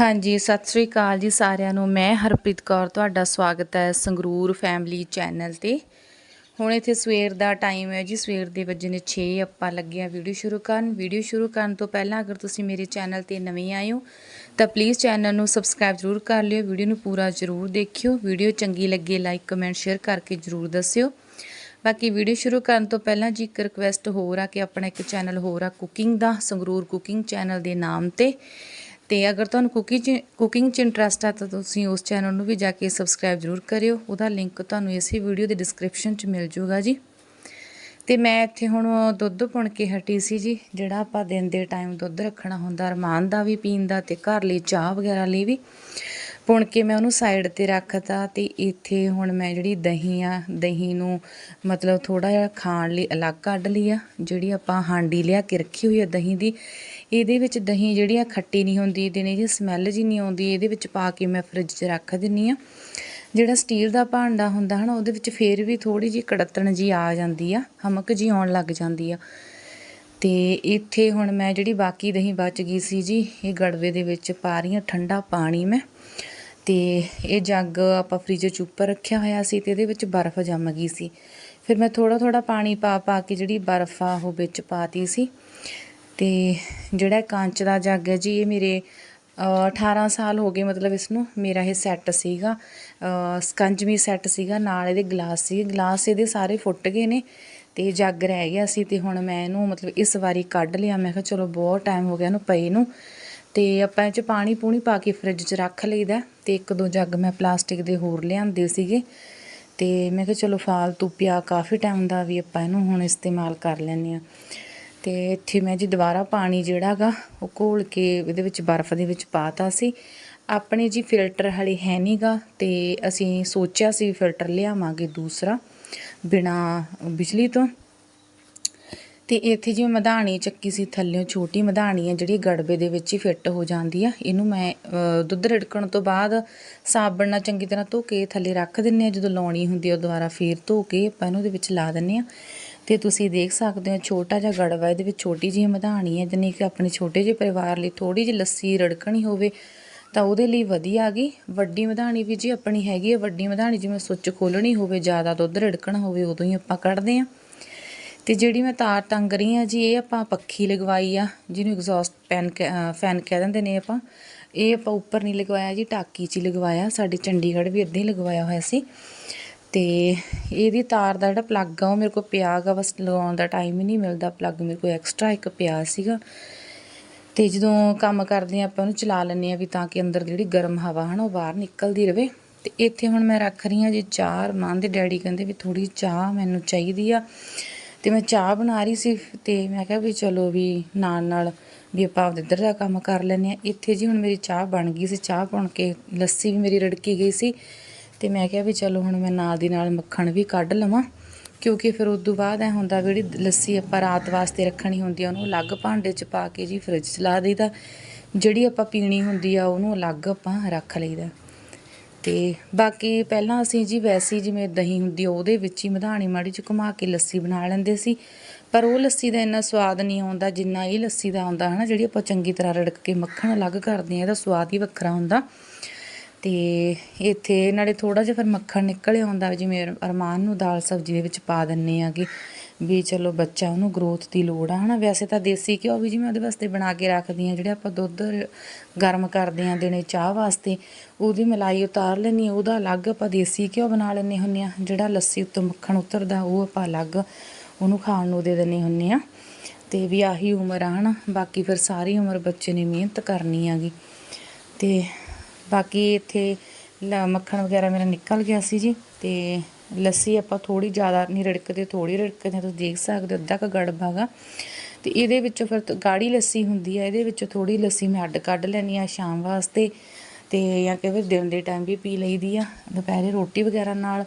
ਹਾਂਜੀ, ਸਤਿ ਸ੍ਰੀ ਅਕਾਲ ਜੀ ਸਾਰਿਆਂ ਨੂੰ। ਮੈਂ ਹਰਪ੍ਰੀਤ ਕੌਰ, ਤੁਹਾਡਾ ਸਵਾਗਤ ਹੈ ਸੰਗਰੂਰ ਫੈਮਿਲੀ ਚੈਨਲ ਤੇ। ਹੁਣ ਇੱਥੇ ਸਵੇਰ ਦਾ ਟਾਈਮ ਹੈ ਜੀ, ਸਵੇਰ ਦੇ ਵਜੇ ਨੇ 6 ਆਪਾਂ ਲੱਗੇ ਆ ਵੀਡੀਓ ਸ਼ੁਰੂ ਕਰਨ। ਵੀਡੀਓ ਸ਼ੁਰੂ ਕਰਨ ਤੋਂ ਪਹਿਲਾਂ ਅਗਰ ਤੁਸੀਂ ਮੇਰੇ ਚੈਨਲ ਤੇ ਨਵੇਂ ਆਏ ਹੋ, ਤਾਂ ਪਲੀਜ਼ ਚੈਨਲ ਨੂੰ ਸਬਸਕ੍ਰਾਈਬ ਜ਼ਰੂਰ ਕਰ ਲਿਓ, ਵੀਡੀਓ ਨੂੰ ਪੂਰਾ ਜ਼ਰੂਰ ਦੇਖਿਓ। ਵੀਡੀਓ ਚੰਗੀ ਲੱਗੇ, ਲਾਈਕ, ਕਮੈਂਟ, ਸ਼ੇਅਰ ਕਰਕੇ ਜ਼ਰੂਰ ਦੱਸਿਓ। ਬਾਕੀ ਵੀਡੀਓ ਸ਼ੁਰੂ ਕਰਨ ਤੋਂ ਪਹਿਲਾਂ ਜੀ, ਇੱਕ ਰਿਕਵੈਸਟ ਹੋਰ ਆ ਕਿ ਆਪਣਾ ਇੱਕ ਚੈਨਲ ਹੋਰ ਆ, ਕੁਕਿੰਗ ਦਾ, ਸੰਗਰੂਰ ਕੁਕਿੰਗ ਚੈਨਲ ਦੇ ਨਾਮ ਤੇ। ਤੇ ਅਗਰ ਤੁਹਾਨੂੰ ਕੁਕਿੰਗ 'ਚ ਕੁਕਿੰਗ 'ਚ ਇੰਟਰਸਟ ਆ ਤਾਂ ਤੁਸੀਂ ਉਸ ਚੈਨਲ ਨੂੰ ਵੀ ਜਾ ਕੇ ਸਬਸਕ੍ਰਾਈਬ ਜ਼ਰੂਰ ਕਰਿਓ। ਉਹਦਾ ਲਿੰਕ ਤੁਹਾਨੂੰ ਇਸੇ ਵੀਡੀਓ ਦੇ ਡਿਸਕ੍ਰਿਪਸ਼ਨ 'ਚ ਮਿਲ ਜਾਊਗਾ ਜੀ। ਤੇ ਮੈਂ ਇੱਥੇ ਹੁਣ ਦੁੱਧ ਪੁਣ ਕੇ ਹਟੀ ਸੀ ਜੀ, ਜਿਹੜਾ ਆਪਾਂ ਦਿਨ ਦੇ ਟਾਈਮ ਦੁੱਧ ਰੱਖਣਾ ਹੁੰਦਾ, ਅਰਮਾਨ ਦਾ ਵੀ ਪੀਣ ਦਾ ਤੇ ਘਰ ਲਈ ਚਾਹ ਵਗੈਰਾ ਲਈ ਵੀ। ਪੁਣ ਕੇ ਮੈਂ ਉਹਨੂੰ ਸਾਈਡ ਤੇ ਰੱਖਤਾ ਤੇ ਇੱਥੇ ਹੁਣ ਮੈਂ ਜਿਹੜੀ ਦਹੀਂ ਆ, ਦਹੀਂ ਨੂੰ ਮਤਲਬ ਥੋੜਾ ਜਿਹਾ ਖਾਣ ਲਈ ਅਲੱਗ ਕੱਢ ਲਈ ਆ, ਜਿਹੜੀ ਆਪਾਂ ਹਾਂਡੀ ਲਿਆ ਕੇ ਰੱਖੀ ਹੋਈ ਆ ਦਹੀਂ ਦੀ। ਇਹਦੇ ਵਿੱਚ ਦਹੀਂ ਜਿਹੜੀ ਆ ਖੱਟੀ ਨਹੀਂ ਹੁੰਦੀ, ਇਹਦੇ ਨੇ ਜੀ ਸਮੈਲ ਜੀ ਨਹੀਂ ਆਉਂਦੀ, ਇਹਦੇ ਵਿੱਚ ਪਾ ਕੇ ਮੈਂ ਫ੍ਰਿਜ 'ਚ ਰੱਖ ਦਿੰਨੀ ਆ। ਜਿਹੜਾ ਸਟੀਲ ਦਾ ਭਾਂਡਾ ਹੁੰਦਾ ਹਨਾ, ਉਹਦੇ ਵਿੱਚ ਫੇਰ ਵੀ ਥੋੜੀ ਜਿਹੀ ਕੜਤਣ ਜੀ ਆ ਜਾਂਦੀ ਆ, ਹਮਕ ਜੀ ਆਉਣ ਲੱਗ ਜਾਂਦੀ ਆ। ਤੇ ਇੱਥੇ ਹੁਣ ਮੈਂ ਜਿਹੜੀ ਬਾਕੀ ਦਹੀਂ ਬਚ ਗਈ ਸੀ ਜੀ, ਇਹ ਗੜਵੇ ਦੇ ਵਿੱਚ ਪਾ ਰਹੀ ਹਾਂ ਠੰਡਾ ਪਾਣੀ ਮੈਂ। ਤੇ ਇਹ ਜੱਗ ਆਪਾਂ ਫ੍ਰਿਜ 'ਚ ਉੱਪਰ ਰੱਖਿਆ ਹੋਇਆ ਸੀ ਤੇ ਇਹਦੇ ਵਿੱਚ ਬਰਫ਼ ਜੰਮ ਗਈ ਸੀ। ਫਿਰ ਮੈਂ ਥੋੜਾ ਥੋੜਾ ਪਾਣੀ ਪਾ ਪਾ ਕੇ ਜਿਹੜੀ ਬਰਫ਼ ਆ ਉਹ ਵਿੱਚ ਪਾਤੀ ਸੀ। ਅਤੇ ਜਿਹੜਾ ਕਾਂਚ ਦਾ ਜੱਗ ਹੈ ਜੀ ਇਹ ਮੇਰੇ ਅ, 18 ਸਾਲ ਹੋ ਗਏ ਮਤਲਬ ਇਸ ਨੂੰ ਮੇਰਾ ਇਹ ਸੈੱਟ ਸੀਗਾ। ਅ, ਸੈੱਟ ਸੀਗਾ ਨਾਲ ਇਹਦੇ ਗਲਾਸ ਸੀ ਗਲਾਸ ਇਹਦੇ ਸਾਰੇ ਫੁੱਟ ਗਏ ਨੇ ਤੇ ਜੱਗ ਰਹਿ ਗਿਆ ਸੀ ਤੇ ਹੁਣ ਮੈਂ ਇਹਨੂੰ ਮਤਲਬ ਇਸ ਵਾਰੀ ਕੱਢ ਲਿਆ। ਮੈਂ ਕਿਹਾ ਚਲੋ ਬਹੁਤ ਟਾਈਮ ਹੋ ਗਿਆ ਇਹਨੂੰ ਪਈ ਨੂੰ। ਤੇ ਆਪਾਂ ਇਹ ਚ ਪਾਣੀ ਪੂਣੀ ਪਾ ਕੇ ਫ੍ਰਿਜ 'ਚ ਰੱਖ ਲਈਦਾ ਤੇ ਇੱਕ ਦੋ ਜੱਗ ਮੈਂ ਪਲਾਸਟਿਕ ਦੇ ਹੋਰ ਲਿਆਂਦੇ ਸੀਗੇ। ਤੇ ਮੈਂ ਕਿਹਾ ਚਲੋ ਫਾਲਤੂ ਪਿਆ ਕਾਫੀ ਟਾਈਮ ਦਾ ਵੀ ਆਪਾਂ ਇਹਨੂੰ ਹੁਣ ਇਸਤੇਮਾਲ ਕਰ ਲੈਂਦੇ ਆ ਤੇ ਇੱਥੇ ਮੈਂ ਜੀ ਦੁਬਾਰਾ ਪਾਣੀ ਜਿਹੜਾ ਗਾ ਉਹ ਘੋਲ ਕੇ ਇਹਦੇ ਵਿੱਚ ਬਰਫ਼ ਦੇ ਵਿੱਚ ਪਾਤਾ ਸੀ। ਆਪਣੇ ਜੀ ਫਿਲਟਰ ਹਲੇ ਹੈ ਨਹੀਂਗਾ ਤੇ ਅਸੀਂ ਸੋਚਿਆ ਸੀ ਫਿਲਟਰ ਲਿਆਵਾਂਗੇ ਦੂਸਰਾ ਬਿਨਾ ਬਿਜਲੀ ਤੋਂ। ਤੇ ਇੱਥੇ ਜਿਵੇਂ ਮਧਾਣੀ ਚੱਕੀ ਸੀ, ਥੱਲਿਓਂ ਛੋਟੀ ਮਧਾਣੀ ਹੈ ਜਿਹੜੀ ਗੜਬੇ ਦੇ ਵਿੱਚ ਹੀ ਫਿੱਟ ਹੋ ਜਾਂਦੀ ਆ। ਇਹਨੂੰ ਮੈਂ ਦੁੱਧ ਰਿੜਕਣ ਤੋਂ ਬਾਅਦ ਸਾਬਣ ਨਾਲ ਚੰਗੀ ਤਰ੍ਹਾਂ ਧੋ ਕੇ ਥੱਲੇ ਰੱਖ ਦਿੰਨੇ ਆ। ਜਦੋਂ ਲਾਉਣੀ ਹੁੰਦੀ ਆ ਦੁਬਾਰਾ ਫੇਰ ਧੋ ਕੇ ਆਪਾਂ ਇਹਨੂੰ ਦੇ ਵਿੱਚ ਲਾ ਦਿੰਨੇ ਆ। ਤੇ ਤੁਸੀਂ ਦੇਖ ਸਕਦੇ ਹੋ ਛੋਟਾ ਜਿਹਾ ਗੜਵਾ, ਇਹਦੇ ਵਿੱਚ ਛੋਟੀ ਜਿਹੀ ਮਧਾਣੀ ਹੈ ਜਾਣੀ ਕਿ ਆਪਣੇ ਛੋਟੇ ਜਿਹੇ ਪਰਿਵਾਰ ਲਈ ਥੋੜੀ ਜਿਹੀ ਲੱਸੀ ਰੜਕਣੀ ਹੋਵੇ ਤਾਂ ਉਹਦੇ ਲਈ ਵਧੀਆ ਗਈ ਵੱਡੀ ਮਧਾਣੀ ਵੀ ਜੀ ਆਪਣੀ ਹੈਗੀ ਹੈ, ਵੱਡੀ ਮਧਾਣੀ ਜਿਵੇਂ ਸੁੱਚ ਖੋਲਣੀ ਹੋਵੇ, ਜ਼ਿਆਦਾ ਦੁੱਧ ਰੜਕਣਾ ਹੋਵੇ, ਉਦੋਂ ਹੀ ਆਪਾਂ ਕੱਢਦੇ ਆ ਤੇ ਜਿਹੜੀ ਮੈਂ ਤਾਰ ਤੰਗ ਰਹੀ ਆ ਜੀ, ਇਹ ਆਪਾਂ ਪੱਖੀ ਲਗਵਾਈ ਆ, ਜਿਹਨੂੰ ਐਗਜ਼ੌਸਟ ਫੈਨ ਫੈਨ ਕਹਿ ਦਿੰਦੇ ਨੇ ਆਪਾਂ। ਇਹ ਆਪਾਂ ਉੱਪਰ ਨਹੀਂ ਲਗਵਾਇਆ ਜੀ, ਟਾਕੀ 'ਚ ਹੀ ਲਗਵਾਇਆ, ਸਾਡੇ ਚੰਡੀਗੜ੍ਹ ਵੀ ਇੱਦਾਂ ਹੀ ਲਗਵਾਇਆ ਹੋਇਆ ਸੀ। ਤੇ ਇਹਦੀ ਤਾਰ ਦਾ ਜਿਹੜਾ ਪਲੱਗ ਆ, ਉਹ ਮੇਰੇ ਕੋਲ ਪਿਆ ਗਾ, ਬਸ ਲਗਾਉਣ ਦਾ ਟਾਈਮ ਹੀ ਨਹੀਂ ਮਿਲਦਾ ਪਲੱਗ ਮੇਰੇ ਕੋਲ ਐਕਸਟਰਾ ਇੱਕ ਪਿਆ ਸੀਗਾ। ਤੇ ਜਦੋਂ ਕੰਮ ਕਰਦੇ ਆ, ਆਪਾਂ ਉਹਨੂੰ ਚਲਾ ਲੈਂਦੇ ਆ ਵੀ ਤਾਂ ਕਿ ਅੰਦਰ ਜਿਹੜੀ ਗਰਮ ਹਵਾ ਹਨ, ਉਹ ਬਾਹਰ ਨਿਕਲਦੀ ਰਹੇ ਤੇ ਇੱਥੇ ਹੁਣ ਮੈਂ ਰੱਖ ਰਹੀ ਆ ਜੀ ਚਾਹ ਮਾਂ ਦੇ, ਡੈਡੀ ਕਹਿੰਦੇ ਵੀ ਥੋੜੀ ਚਾਹ ਮੈਨੂੰ ਚਾਹੀਦੀ ਆ। ਤੇ ਮੈਂ ਚਾਹ ਬਣਾ ਰਹੀ ਸੀ ਤੇ ਮੈਂ ਕਿਹਾ ਵੀ ਚਲੋ ਵੀ ਨਾਲ ਨਾਲ ਵੀ ਆਪਾਂ ਆਪਦੇ ਇੱਧਰ ਦਾ ਕੰਮ ਕਰ ਲੈਂਦੇ ਆ। ਇੱਥੇ ਜੀ ਹੁਣ ਮੇਰੀ ਚਾਹ ਬਣ ਗਈ ਸੀ, ਚਾਹ ਬਣ ਕੇ ਲੱਸੀ ਵੀ ਮੇਰੀ ਰੜਕੀ ਗਈ ਸੀ। ਤੇ ਮੈਂ ਕਿਹਾ ਵੀ ਚਲੋ ਹੁਣ ਮੈਂ ਨਾਲ ਦੀ ਨਾਲ ਮੱਖਣ ਵੀ ਕੱਢ ਲਵਾਂ, ਕਿਉਂਕਿ ਫਿਰ ਉਸ ਤੋਂ ਬਾਅਦ ਐ ਹੁੰਦਾ ਵੀ ਜਿਹੜੀ ਲੱਸੀ ਆਪਾਂ ਰਾਤ ਵਾਸਤੇ ਰੱਖਣੀ ਹੁੰਦੀ ਆ, ਉਹਨੂੰ ਅਲੱਗ ਭਾਂਡੇ 'ਚ ਪਾ ਕੇ ਜੀ ਫ੍ਰਿਜ 'ਚ ਲਾ ਦਈਦਾ। ਜਿਹੜੀ ਆਪਾਂ ਪੀਣੀ ਹੁੰਦੀ ਆ, ਉਹਨੂੰ ਅਲੱਗ ਆਪਾਂ ਰੱਖ ਲਈਦਾ। ਤੇ ਬਾਕੀ ਪਹਿਲਾਂ ਅਸੀਂ ਜੀ ਵੈਸੀ ਜਿਵੇਂ ਦਹੀਂ ਹੁੰਦੀ ਆ, ਉਹਦੇ ਵਿੱਚ ਹੀ ਮਧਾਣੀ ਮਾੜੀ ਚ ਘੁਮਾ ਕੇ ਲੱਸੀ ਬਣਾ ਲੈਂਦੇ ਸੀ। ਪਰ ਉਹ ਲੱਸੀ ਦਾ ਇੰਨਾ ਸਵਾਦ ਨਹੀਂ ਆਉਂਦਾ, ਜਿੰਨਾ ਇਹ ਲੱਸੀ ਦਾ ਆਉਂਦਾ ਹਨਾ, ਜਿਹੜੀ ਆਪਾਂ ਚੰਗੀ ਤਰ੍ਹਾਂ ਰੜਕ ਕੇ ਮੱਖਣ ਅਲੱਗ ਕਰਦੇ ਆ, ਇਹਦਾ ਸਵਾਦ ਹੀ ਵੱਖਰਾ ਹੁੰਦਾ। ਅਤੇ ਇੱਥੇ ਨਾਲੇ ਥੋੜ੍ਹਾ ਜਿਹਾ ਫਿਰ ਮੱਖਣ ਨਿਕਲ ਆਉਂਦਾ ਜਿਵੇਂ ਅਰ- ਅਰਮਾਨ ਨੂੰ ਦਾਲ ਸਬਜ਼ੀ ਦੇ ਵਿੱਚ ਪਾ ਦਿੰਦੇ ਆ ਵੀ ਚਲੋ ਬੱਚਾ ਉਹਨੂੰ ਗਰੋਥ ਦੀ ਲੋੜ ਆ ਹੈ ਨਾ ਵੈਸੇ ਤਾਂ ਦੇਸੀ ਘਿਓ ਵੀ ਜਿਵੇਂ ਉਹਦੇ ਵਾਸਤੇ ਬਣਾ ਕੇ ਰੱਖਦੀ ਹਾਂ ਜਿਹੜੇ ਆਪਾਂ ਦੁੱਧ ਗਰਮ ਕਰਦੇ ਹਾਂ ਦਿਨੇ ਚਾਹ ਵਾਸਤੇ, ਉਹਦੀ ਮਲਾਈ ਉਤਾਰ ਲੈਣੀ ਆ, ਉਹਦਾ ਅਲੱਗ ਆਪਾਂ ਦੇਸੀ ਘਿਓ ਬਣਾ ਲੈਂਦੇ ਹੁੰਦੇ ਆ, ਜਿਹੜਾ ਲੱਸੀ ਉੱਤੋਂ ਮੱਖਣ ਉਤਰਦਾ ਉਹ ਆਪਾਂ ਅਲੱਗ ਉਹਨੂੰ ਖਾਣ ਨੂੰ ਦੇ ਦਿੰਦੇ ਹੁੰਦੇ ਆ। ਤੇ ਵੀ ਆਹੀ ਉਮਰ ਆ, ਹਨਾ? ਬਾਕੀ ਫਿਰ ਸਾਰੀ ਉਮਰ ਬੱਚੇ ਨੇ ਮਿਹਨਤ ਕਰਨੀ ਆਗੀ ਤੇ ਬਾਕੀ ਇੱਥੇ ਲ- ਮੱਖਣ ਵਗੈਰਾ ਮੇਰਾ ਨਿਕਲ ਗਿਆ ਸੀ ਜੀ ਤੇ ਲੱਸੀ ਆਪਾਂ ਥੋੜੀ ਜ਼ਿਆਦਾ ਨਹੀਂ ਰਿੜਕਦੇ ਥੋੜੀ ਰੜਕਦੇ ਹਾਂ, ਤੁਸੀਂ ਦੇਖ ਸਕਦੇ ਹੋ ਅੱਧਾ ਕ ਗੜਬਾ ਗਾ ਤੇ ਇਹਦੇ ਵਿੱਚੋਂ ਫਿਰ ਗਾੜੀ ਲੱਸੀ ਹੁੰਦੀ ਹੈ ਇਹਦੇ ਵਿੱਚੋਂ ਥੋੜੀ ਲੱਸੀ ਮੈਂ ਅੱਡ ਕੱਢ ਲੈਣੀ ਆ ਸ਼ਾਮ ਵਾਸਤੇ ਤੇ ਜਾਂ ਕਿ ਫਿਰ ਦਿਨ ਦੇ ਟਾਈਮ ਵੀ ਪੀ ਲਈਦੀ ਆ ਦੁਪਹਿਰੇ ਰੋਟੀ ਵਗੈਰਾ ਨਾਲ।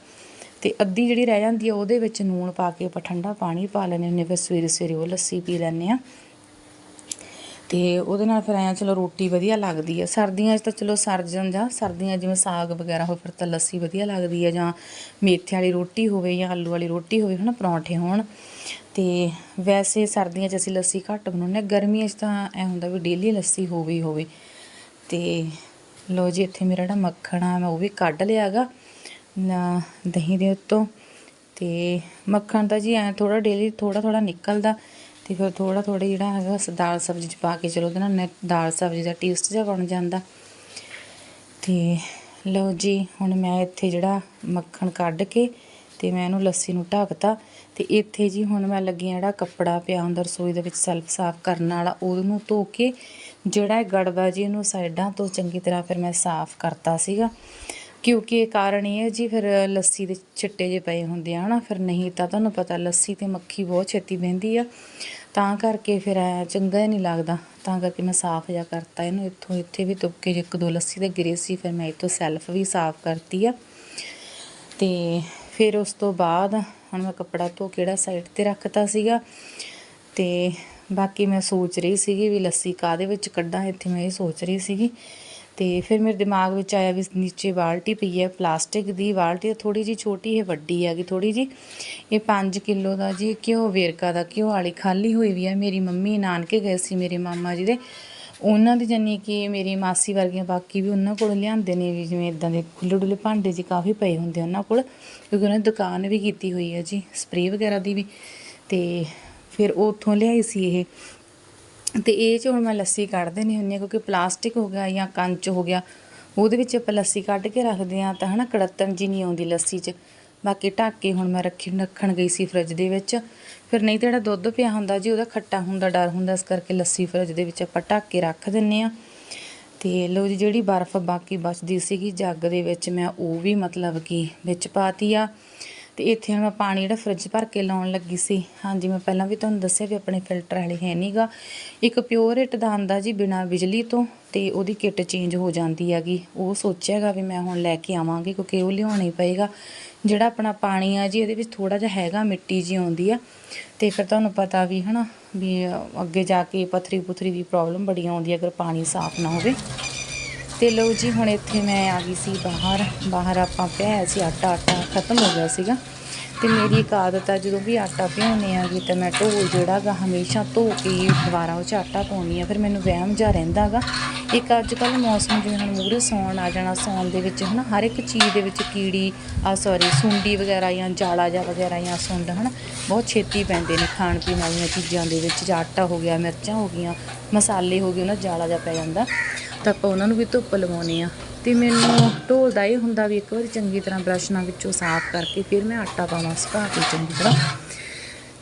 ਤੇ ਅੱਧੀ ਜਿਹੜੀ ਰਹਿ ਜਾਂਦੀ ਆ ਉਹਦੇ ਵਿੱਚ ਨੂਣ ਪਾ ਕੇ ਆਪਾਂ ਠੰਡਾ ਪਾਣੀ ਪਾ ਲੈਂਦੇ ਹੁੰਦੇ ਫਿਰ ਸਵੇਰੇ ਸਵੇਰੇ ਉਹ ਲੱਸੀ ਪੀ ਲੈਂਦੇ ਆ ਤੇ ਉਹਦੇ ਨਾਲ ਫਿਰ ਐਂ ਚਲੋ ਰੋਟੀ ਵਧੀਆ ਲੱਗਦੀ ਹੈ ਸਰਦੀਆਂ 'ਚ ਤਾਂ ਚਲੋ ਸਰਜਨ ਜਾਂ ਸਰਦੀਆਂ ਜਿਵੇਂ ਸਾਗ ਵਗੈਰਾ ਹੋਵੇ ਫਿਰ ਤਾਂ ਲੱਸੀ ਵਧੀਆ ਲੱਗਦੀ ਹੈ ਜਾਂ ਮੇਥੇ ਵਾਲੀ ਰੋਟੀ ਹੋਵੇ ਜਾਂ ਆਲੂ ਵਾਲੀ ਰੋਟੀ ਹੋਵੇ, ਹਨਾ, ਪਰੌਂਠੇ ਹੋਣ। ਤੇ ਵੈਸੇ ਸਰਦੀਆਂ 'ਚ ਅਸੀਂ ਲੱਸੀ ਘੱਟ ਬਣਾਉਂਦੇ ਹਾਂ। ਗਰਮੀਆਂ 'ਚ ਤਾਂ ਐ ਹੁੰਦਾ ਵੀ ਡੇਲੀ ਲੱਸੀ ਹੋਵੇ ਹੀ ਹੋਵੇ। ਤੇ ਲੋ ਜੀ, ਇੱਥੇ ਮੇਰਾ ਜਿਹੜਾ ਮੱਖਣ ਆ, ਮੈਂ ਉਹ ਵੀ ਕੱਢ ਲਿਆਗਾ ਨਾ ਦਹੀਂ ਦੇ ਉੱਤੋਂ। ਤੇ ਮੱਖਣ ਤਾਂ ਜੀ ਐ ਥੋੜਾ ਡੇਲੀ ਥੋੜਾ ਥੋੜਾ ਨਿਕਲਦਾ। ਤੇ ਫਿਰ ਥੋੜਾ ਥੋੜਾ ਜਿਹੜਾ ਹੈਗਾ, ਸ- ਦਾਲ ਸਬਜ਼ੀ ਚ ਪਾ ਕੇ ਚਲੋ ਉਹਦੇ ਨਾਲ ਦਾਲ ਸਬਜ਼ੀ ਦਾ ਟੇਸਟ ਜਿਹਾ ਬਣ ਜਾਂਦਾ। ਤੇ ਲਓ ਜੀ, ਹੁਣ ਮੈਂ ਇੱਥੇ ਜਿਹੜਾ ਮੱਖਣ ਕੱਢ ਕੇ ਤੇ ਮੈਂ ਇਹਨੂੰ ਲੱਸੀ ਨੂੰ ਢੱਕਤਾ। ਤੇ ਇੱਥੇ ਜੀ ਹੁਣ ਮੈਂ ਲੱਗੀ ਜਿਹੜਾ ਕੱਪੜਾ ਪਿਆ ਹੁੰਦਾ ਰਸੋਈ ਦੇ ਵਿੱਚ ਸੈਲਫ ਸਾਫ਼ ਕਰਨ ਵਾਲਾ, ਉਹਨੂੰ ਧੋ ਕੇ ਜਿਹੜਾ ਇਹ ਗੜਬਾ ਜੀ ਇਹਨੂੰ ਸਾਈਡਾਂ ਤੋਂ ਚੰਗੀ ਤਰ੍ਹਾਂ ਫਿਰ ਮੈਂ ਸਾਫ਼ ਕਰਤਾ ਸੀਗਾ। ਕਿਉਂਕਿ ਇਹ ਕਾਰਨ ਇਹ ਹੈ ਜੀ, ਫਿਰ ਲੱਸੀ ਦੇ ਛਿੱਟੇ ਜੇ ਪਏ ਹੁੰਦੇ ਆ, ਹਨਾ, ਫਿਰ ਨਹੀਂ ਤਾਂ ਤੁਹਾਨੂੰ ਪਤਾ ਲੱਸੀ ਤੇ ਮੱਖੀ ਬਹੁਤ ਛੇਤੀ ਬਹਿੰਦੀ ਆ। ਤਾਂ ਕਰਕੇ ਫਿਰ ਐ ਚੰਗਾ ਹੀ ਨਹੀਂ ਲੱਗਦਾ। ਤਾਂ ਕਰਕੇ ਮੈਂ ਸਾਫ਼ ਜਿਹਾ ਕਰਤਾ ਇਹਨੂੰ, ਇੱਥੋਂ ਇੱਥੇ ਵੀ ਤੁਪਕੇ ਜੇ ਇੱਕ ਦੋ ਲੱਸੀ ਦੇ ਗਿਰੇ ਸੀ, ਫਿਰ ਮੈਂ ਇੱਥੋਂ ਸੈਲਫ ਵੀ ਸਾਫ਼ ਕਰਤੀ ਆ। ਤੇ ਫਿਰ ਉਸ ਤੋਂ ਬਾਅਦ ਹੁਣ ਮੈਂ ਕੱਪੜਾ ਧੋ ਕਿਹੜਾ ਸਾਈਡ ਤੇ ਰੱਖਤਾ ਸੀਗਾ, ਤੇ ਬਾਕੀ ਮੈਂ ਸੋਚ ਰਹੀ ਸੀਗੀ ਵੀ ਲੱਸੀ ਕਾਦੇ ਵਿੱਚ ਕੱਢਾਂ, ਇੱਥੇ ਮੈਂ ਇਹ ਸੋਚ ਰਹੀ ਸੀਗੀ ਤੇ ਫਿਰ ਮੇਰੇ ਦਿਮਾਗ ਵਿੱਚ ਆਇਆ ਵੀ ਨੀਚੇ ਬਾਲਟੀ ਪਈ ਹੈ, ਪਲਾਸਟਿਕ ਦੀ ਬਾਲਟੀ ਥੋੜੀ ਜੀ ਛੋਟੀ ਹੈ, ਵੱਡੀ ਹੈਗੀ ਥੋੜੀ ਜੀ ਇਹ 5 ਕਿਲੋ ਦਾ ਜੀ ਘਿਓ ਵੇਰਕਾ ਦਾ ਘਿਓ ਵਾਲੀ ਖਾਲੀ ਹੋਈ ਵੀ ਹੈ। ਮੇਰੀ ਮੰਮੀ ਨਾਨਕੇ ਗਏ ਸੀ, ਮੇਰੇ ਮਾਮਾ ਜੀ ਦੇ। ਉਹਨਾਂ ਦੀ ਜਾਨੀ ਕਿ ਮੇਰੀ ਮਾਸੀ ਵਰਗੀਆਂ ਬਾਕੀ ਵੀ ਉਹਨਾਂ ਕੋਲ ਲਿਆਂਦੇ ਨੇ ਵੀ ਜਿਵੇਂ ਇਦਾਂ ਦੇ ਖੁੱਲੇ ਡੁੱਲੇ ਭਾਂਡੇ ਜੀ ਕਾਫੀ ਪਏ ਹੁੰਦੇ ਉਹਨਾਂ ਕੋਲ, ਕਿਉਂਕਿ ਉਹਨਾਂ ਨੇ ਦੁਕਾਨ ਵੀ ਕੀਤੀ ਹੋਈ ਹੈ ਜੀ, ਸਪਰੇਅ ਵਗੈਰਾ ਦੀ ਵੀ। ਤੇ ਫਿਰ ਉਹ ਉੱਥੋਂ ਲਿਆਈ ਸੀ ਇਹ। ਤੇ ਇਹ ਚ ਹੁਣ ਮੈਂ ਲੱਸੀ ਕੱਢ ਦੇਣੀ ਹੁੰਦੀ ਹਾਂ ਕਿਉਂਕਿ ਪਲਾਸਟਿਕ ਹੋ ਗਿਆ ਜਾਂ ਕੰਚ ਹੋ ਗਿਆ, ਉਹਦੇ ਵਿੱਚ ਆਪਾਂ ਲੱਸੀ ਕੱਢ ਕੇ ਰੱਖਦੇ ਆ ਤਾਂ ਹਨਾ ਕੜੱਤਣ ਜੀ ਨਹੀਂ ਆਉਂਦੀ ਲੱਸੀ 'ਚ। ਬਾਕੀ ਢੱਕ ਕੇ ਹੁਣ ਮੈਂ ਰੱਖੀ, ਰੱਖਣ ਗਈ ਸੀ ਫਰਿੱਜ ਦੇ ਵਿੱਚ। ਫਿਰ ਨਹੀਂ ਤਾਂ ਜਿਹੜਾ ਦੁੱਧ ਪਿਆ ਹੁੰਦਾ ਜੀ, ਉਹਦਾ ਖੱਟਾ ਹੁੰਦਾ ਡਰ ਹੁੰਦਾ, ਇਸ ਕਰਕੇ ਲੱਸੀ ਫਰਿੱਜ ਦੇ ਵਿੱਚ ਆਪਾਂ ਢੱਕ ਕੇ ਰੱਖ ਦਿੰਨੇ ਆ ਤੇ ਲੋ ਜੀ, ਜਿਹੜੀ ਬਰਫ਼ ਬਾਕੀ ਬਚਦੀ ਸੀਗੀ ਜੱਗ ਦੇ ਵਿੱਚ ਮੈਂ ਉਹ ਵੀ ਮਤਲਬ ਕਿ ਵਿੱਚ ਪਾਤੀ ਆ। ਤੇ ਇੱਥੇ ਹੁਣ ਮੈਂ ਪਾਣੀ ਜਿਹੜਾ ਫਰਿੱਜ ਭਰ ਕੇ ਲਾਉਣ ਲੱਗੀ ਸੀ। ਹਾਂਜੀ, ਮੈਂ ਪਹਿਲਾਂ ਵੀ ਤੁਹਾਨੂੰ ਦੱਸਿਆ ਵੀ ਆਪਣੇ ਫਿਲਟਰ ਵਾਲੇ ਹੈ ਨਹੀਂਗਾ ਇੱਕ ਪਿਓਰ ਇਟ ਦਾ ਆਉਂਦਾ ਜੀ ਬਿਨਾਂ ਬਿਜਲੀ ਤੋਂ ਤੇ ਉਹਦੀ ਕਿੱਟ ਚੇਂਜ ਹੋ ਜਾਂਦੀ ਹੈਗੀ। ਉਹ ਸੋਚਿਆਗਾ ਵੀ ਮੈਂ ਹੁਣ ਲੈ ਕੇ ਆਵਾਂਗੀ ਕਿਉਂਕਿ ਉਹ ਲਿਆਉਣਾ ਹੀ ਪਏਗਾ। ਜਿਹੜਾ ਆਪਣਾ ਪਾਣੀ ਆ ਜੀ, ਇਹਦੇ ਵਿੱਚ ਥੋੜਾ ਜਿਹਾ ਹੈਗਾ, ਮਿੱਟੀ ਜੀ ਆਉਂਦੀ ਆ। ਤੇ ਫਿਰ ਤੁਹਾਨੂੰ ਪਤਾ ਵੀ ਹਨਾ, ਵੀ ਅੱਗੇ ਜਾ ਕੇ ਪਥਰੀ ਪੁਥਰੀ ਦੀ ਪ੍ਰੋਬਲਮ ਬੜੀ ਆਉਂਦੀ ਹੈ ਅਗਰ ਪਾਣੀ ਸਾਫ਼ ਨਾ ਹੋਵੇ। ਤੇ ਲਓ ਜੀ, ਹੁਣ ਇੱਥੇ ਮੈਂ ਆ ਗਈ ਸੀ ਬਾਹਰ। ਬਾਹਰ ਆਪਾਂ ਪਿਆ ਸੀ, ਆਟਾ ਆਟਾ ਖਤਮ ਹੋ ਗਿਆ ਸੀਗਾ। ਤੇ ਮੇਰੀ ਇੱਕ ਆਦਤ ਆ, ਜਦੋਂ ਵੀ ਆਟਾ ਭਿਉਂਦੇ ਆਗੇ ਤੇ ਮੈਂ ਢੋਲ ਜਿਹੜਾ ਗਾ ਹਮੇਸ਼ਾ ਧੋ ਕੇ ਦੁਬਾਰਾ ਉਹ 'ਚ ਆਟਾ ਪਾਉਂਦੀ ਆ ਫਿਰ ਮੈਨੂੰ ਵਹਿਮ ਜਾ ਰਹਿੰਦਾ ਗਾ। ਇੱਕ ਅੱਜ ਕੱਲ੍ਹ ਮੌਸਮ ਜਿਵੇਂ ਹੁਣ ਮੂਹਰੇ ਸੌਣ ਆ ਜਾਣਾ, ਸੌਣ ਦੇ ਵਿੱਚ ਹਨਾ, ਹਰ ਇੱਕ ਚੀਜ਼ ਦੇ ਵਿੱਚ ਕੀੜੀ ਆ ਸੌਰੀ ਸੁੰਡੀ ਵਗੈਰਾ ਜਾਂ ਜਾਲਾ ਜਾਂ ਵਗੈਰਾ ਜਾਂ ਸੁੰਡ ਹਨਾ, ਬਹੁਤ ਛੇਤੀ ਪੈਂਦੇ ਨੇ ਖਾਣ ਪੀਣ ਵਾਲੀਆਂ ਚੀਜ਼ਾਂ ਦੇ ਵਿੱਚ। ਜਾਂ ਆਟਾ ਹੋ ਗਿਆ, ਮਿਰਚਾਂ ਹੋ ਗਈਆਂ, ਮਸਾਲੇ ਹੋ ਗਏ, ਉਹਨਾਂ 'ਚ ਜਾਲਾ ਜਾ ਪੈ ਜਾਂਦਾ। ਤਾਂ ਆਪਾਂ ਉਹਨਾਂ ਨੂੰ ਵੀ ਧੁੱਪ ਲਵਾਉਣੇ ਆ। ਤੇ ਮੈਨੂੰ ਢੋਲ ਦਾ ਇਹ ਹੁੰਦਾ ਵੀ ਇੱਕ ਵਾਰੀ ਚੰਗੀ ਤਰ੍ਹਾਂ ਬ੍ਰਸ਼ ਨਾਲ ਵਿੱਚੋਂ ਸਾਫ਼ ਕਰਕੇ ਫਿਰ ਮੈਂ ਆਟਾ ਪਾਵਾਂ, ਸੁਕਾ ਕੇ ਚੰਗੀ ਤਰ੍ਹਾਂ।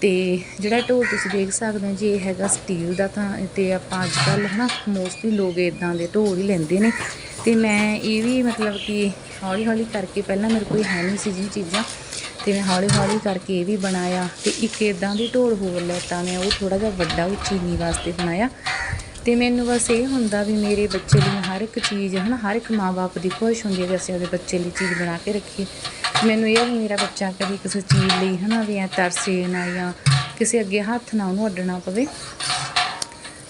ਤੇ ਜਿਹੜਾ ਢੋਲ ਤੁਸੀਂ ਦੇਖ ਸਕਦੇ ਹੋ, ਜੀ ਇਹ ਹੈਗਾ ਸਟੀਲ ਦਾ ਤਾਂ ਤੇ ਆਪਾਂ ਅੱਜ ਕੱਲ੍ਹ ਹਨਾ ਮੋਸਟਲੀ ਲੋਕ ਇਦਾਂ ਦੇ ਢੋਲ ਹੀ ਲੈਂਦੇ ਨੇ। ਤੇ ਮੈਂ ਇਹ ਵੀ ਮਤਲਬ ਕਿ ਹੌਲੀ ਹੌਲੀ ਕਰਕੇ ਪਹਿਲਾਂ ਮੇਰੇ ਕੋਲ ਹੈ ਨਹੀਂ ਸੀ ਜੀ ਚੀਜ਼ਾਂ। ਤੇ ਮੈਂ ਹੌਲੀ ਹੌਲੀ ਕਰਕੇ ਇਹ ਵੀ ਬਣਾਇਆ। ਤੇ ਇੱਕ ਇਦਾਂ ਦੀ ਢੋਲ ਹੋਰ ਲੈਤਾ, ਮੈਂ ਉਹ ਥੋੜਾ ਜਿਹਾ ਵੱਡਾ ਉਹ ਚੀਨੀ ਵਾਸਤੇ ਬਣਾਇਆ। ਤੇ ਮੈਨੂੰ ਬਸ ਇਹ ਹੁੰਦਾ ਵੀ ਮੇਰੇ ਬੱਚੇ ਲਈ ਹਰ ਇੱਕ ਚੀਜ਼ ਹੈ ਨਾ ਹਰ ਇੱਕ ਮਾਂ-ਬਾਪ ਦੀ ਖੁਸ਼ ਹੁੰਦੀ ਹੈ ਕਿ ਅਸੀਂ ਉਹਦੇ ਬੱਚੇ ਲਈ ਚੀਜ਼ ਬਣਾ ਕੇ ਰੱਖੀਏ। ਮੈਨੂੰ ਇਹ ਵੀ ਮੇਰਾ ਬੱਚਾ ਕਦੀ ਕਿਸੇ ਚੀਜ਼ ਲਈ ਹੈ ਨਾ ਵੀ ਐ ਤਰਸੇ ਨਾ ਜਾਂ ਕਿਸੇ ਅੱਗੇ ਹੱਥ ਨਾ ਉਹਨੂੰ ਅੱਡਣਾ ਪਵੇ।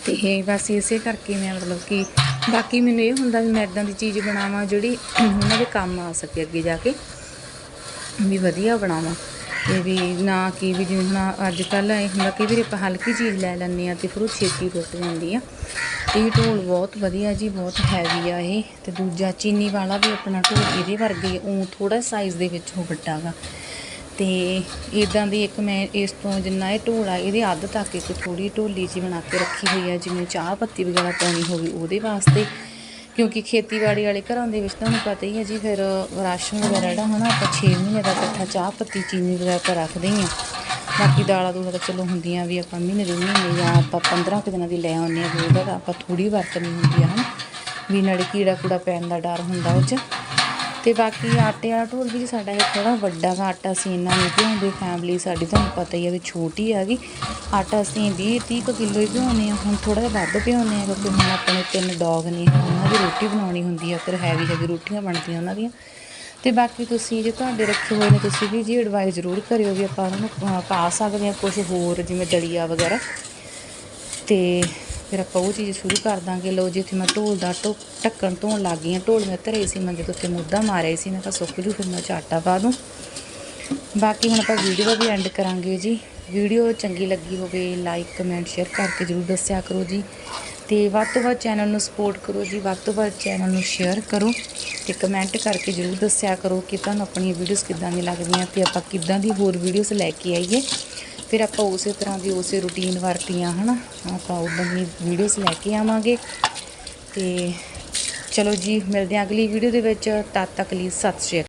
ਤੇ ਇਹ ਬਸ ਇਸੇ ਕਰਕੇ ਮੈਂ ਮਤਲਬ ਕਿ ਬਾਕੀ ਮੈਨੂੰ ਇਹ ਹੁੰਦਾ ਵੀ ਮੈਂ ਇਦਾਂ ਦੀ ਚੀਜ਼ ਬਣਾਵਾਂ ਜਿਹੜੀ ਉਹਨਾਂ ਦੇ ਕੰਮ ਆ ਸਕੇ ਅੱਗੇ ਜਾ ਕੇ, ਵੀ ਵਧੀਆ ਬਣਾਵਾਂ। ਤੇ ਵੀ ਨਾ ਕਿ ਵੀ ਜਿਵੇਂ ਹੁਣ ਅੱਜ ਕੱਲ੍ਹ ਇਹ ਹੁੰਦਾ ਕਿ ਵਾਰੀ ਆਪਾਂ ਹਲਕੀ ਚੀਜ਼ ਲੈ ਲੈਂਦੇ ਆ ਤੇ ਫਿਰ ਉਹ ਛੇਤੀ ਟੁੱਟ ਜਾਂਦੀ ਆ। ਤੇ ਇਹ ਢੋਲ ਬਹੁਤ ਵਧੀਆ ਜੀ, ਬਹੁਤ ਹੈਵੀ ਆ ਇਹ ਤੇ ਦੂਜਾ ਚੀਨੀ ਵਾਲਾ ਵੀ ਆਪਣਾ ਢੋਲ ਇਹਦੇ ਵਰਗੇ ਉਹ ਥੋੜਾ ਸਾਈਜ਼ ਦੇ ਵਿੱਚ ਉਹ ਵੱਡਾ ਗਾ। ਤੇ ਇਦਾਂ ਦੀ ਇੱਕ ਮੈਂ ਇਸ ਤੋਂ ਜਿੰਨਾ ਇਹ ਢੋਲ ਆ, ਇਹਦੇ ਅੱਧ ਤੱਕ ਇੱਕ ਥੋੜੀ ਢੋਲੀ ਜੀ ਬਣਾ ਕੇ ਰੱਖੀ ਹੋਈ ਆ, ਜਿਵੇਂ ਚਾਹ ਪੱਤੀ ਵਗੈਰਾ ਪਾਉਣੀ ਹੋਵੇ ਉਹਦੇ ਵਾਸਤੇ। ਕਿਉਂਕਿ ਖੇਤੀਬਾੜੀ ਵਾਲੇ ਘਰਾਂ ਦੇ ਵਿੱਚ ਤੁਹਾਨੂੰ ਪਤਾ ਹੀ ਹੈ ਜੀ, ਫਿਰ ਰਾਸ਼ਨ ਵਗੈਰਾ ਜਿਹੜਾ ਹਨਾ, ਆਪਾਂ 6 ਮਹੀਨੇ ਦਾ ਇਕੱਠਾ ਚਾਹ ਪੱਤੀ, ਚੀਨੀ ਵਗੈਰਾ ਤਾਂ ਰੱਖਦੇ ਹੀ ਆ ਬਾਕੀ ਦਾਲਾਂ ਦੂਲਾਂ ਤਾਂ ਚਲੋ ਹੁੰਦੀਆਂ ਵੀ ਆਪਾਂ ਮਹੀਨੇ ਦੇ ਮਹੀਨੇ ਜਾਂ ਆਪਾਂ 15 ਕੁ ਦਿਨਾਂ ਦੀ ਲੈ ਆਉਂਦੇ ਆ ਵੀ ਉਹਦਾ ਤਾਂ ਆਪਾਂ ਥੋੜੀ ਵਰਤਣੀ ਹੁੰਦੀ ਆ ਹਨਾ। ਵੀ ਨਾਲੇ ਕੀੜਾ ਕੂੜਾ ਪੈਣ ਦਾ ਡਰ ਹੁੰਦਾ ਉਹ 'ਚ। ਤੇ ਬਾਕੀ ਆਟੇ ਵਾਲਾ ਢੋਲ ਵੀ ਜੀ ਸਾਡਾ ਇਹ ਥੋੜਾ ਵੱਡਾ ਗਾ ਆਟਾ ਅਸੀਂ ਇੰਨਾ ਨਹੀਂ ਭਿਉਂਦੇ ਫੈਮਿਲੀ ਸਾਡੀ ਤੁਹਾਨੂੰ ਪਤਾ ਹੀ ਆ ਵੀ ਛੋਟੀ ਹੈਗੀ। ਆਟਾ ਅਸੀਂ 20 30 ਕੁ ਕਿਲੋ ਹੀ ਭਿਉਂਦੇ ਆ, ਹੁਣ ਥੋੜਾ ਜਿਹਾ ਵੱਧ ਭਿਉਂਦੇ ਆ ਕਿਉਂਕਿ ਹੁਣ ਆਪਣੇ ਤਿੰਨ ਡੌਗ ਨੇ, ਉਹਨਾਂ ਦੀ ਰੋਟੀ ਬਣਾਉਣੀ ਹੁੰਦੀ ਆ, ਫਿਰ ਹੈਵੀ ਹੈਵੀ ਰੋਟੀਆਂ ਬਣਦੀਆਂ ਉਹਨਾਂ ਦੀਆਂ। ਤੇ ਬਾਕੀ ਤੁਸੀਂ ਜੇ ਤੁਹਾਡੇ ਰੱਖੇ ਹੋਏ ਨੇ, ਤੁਸੀਂ ਵੀ ਜੀ ਐਡਵਾਈਸ ਜ਼ਰੂਰ ਕਰਿਓ ਵੀ ਆਪਾਂ ਉਹਨਾਂ ਨੂੰ ਪਾ ਸਕਦੇ ਆ ਕੁਝ ਹੋਰ, ਜਿਵੇਂ ਦਲੀਆ ਵਗੈਰਾ। ਤੇ ਫਿਰ ਆਪਾਂ ਉਹ ਚੀਜ਼ ਸ਼ੁਰੂ ਕਰ ਦਾਂਗੇ। ਲਓ ਜਿੱਥੇ ਮੈਂ ਢੋਲ ਦਾ ਟੋ ਢੱਕਣ ਧੋਣ ਲੱਗ ਗਈ ਹਾਂ। ਢੋਲ ਮੈਂ ਧਰੇ ਸੀ, ਮੰਜੇ ਤੋਂ ਉੱਤੇ ਮੁੱਦਾ ਮਾਰਿਆ ਸੀ। ਮੈਂ ਤਾਂ ਸੁੱਕ ਜੂ, ਫਿਰ ਮੈਂ ਉਹ 'ਚ ਆਟਾ ਪਾ ਦੂੰ। ਬਾਕੀ ਹੁਣ ਆਪਾਂ ਵੀਡੀਓ ਦਾ ਵੀ ਐਂਡ ਕਰਾਂਗੇ ਜੀ। ਵੀਡੀਓ ਚੰਗੀ ਲੱਗੀ ਹੋਵੇ ਲਾਈਕ ਕਮੈਂਟ ਸ਼ੇਅਰ ਕਰਕੇ ਜਰੂਰ ਦੱਸਿਆ ਕਰੋ ਜੀ। ਤੇ ਵੱਧ ਤੋਂ ਵੱਧ ਚੈਨਲ ਨੂੰ ਸਪੋਰਟ ਕਰੋ ਜੀ। ਵੱਧ ਤੋਂ ਵੱਧ ਚੈਨਲ ਨੂੰ ਸ਼ੇਅਰ ਕਰੋ ਤੇ ਕਮੈਂਟ ਕਰਕੇ ਜਰੂਰ ਦੱਸਿਆ ਕਰੋ ਕਿ ਤੁਹਾਨੂੰ ਆਪਣੀਆਂ ਵੀਡੀਓਜ਼ ਕਿੱਦਾਂ ਦੀਆਂ ਲੱਗਦੀਆਂ ਤੇ ਆਪਾਂ ਕਿੱਦਾਂ ਦੀ ਹੋਰ ਵੀਡੀਓਜ਼ ਲੈ ਕੇ ਆਈਏ। ਫਿਰ ਆਪਾਂ ਉਸੇ ਤਰ੍ਹਾਂ ਦੀ ਉਸੇ ਰੂਟੀਨ ਵਰਤੀਆਂ, ਹਨਾ? ਆਪਾਂ ਉਦਾਂ ਦੀ ਵੀਡੀਓਜ਼ ਲੈ ਕੇ ਆਵਾਂਗੇ। ਤੇ ਚਲੋ ਜੀ, ਮਿਲਦੇ ਹਾਂ ਅਗਲੀ ਵੀਡੀਓ ਦੇ ਵਿੱਚ। ਤਦ ਤੱਕ ਲਈ ਸਤਿ ਸ਼੍ਰੀ ਅਕਾਲ।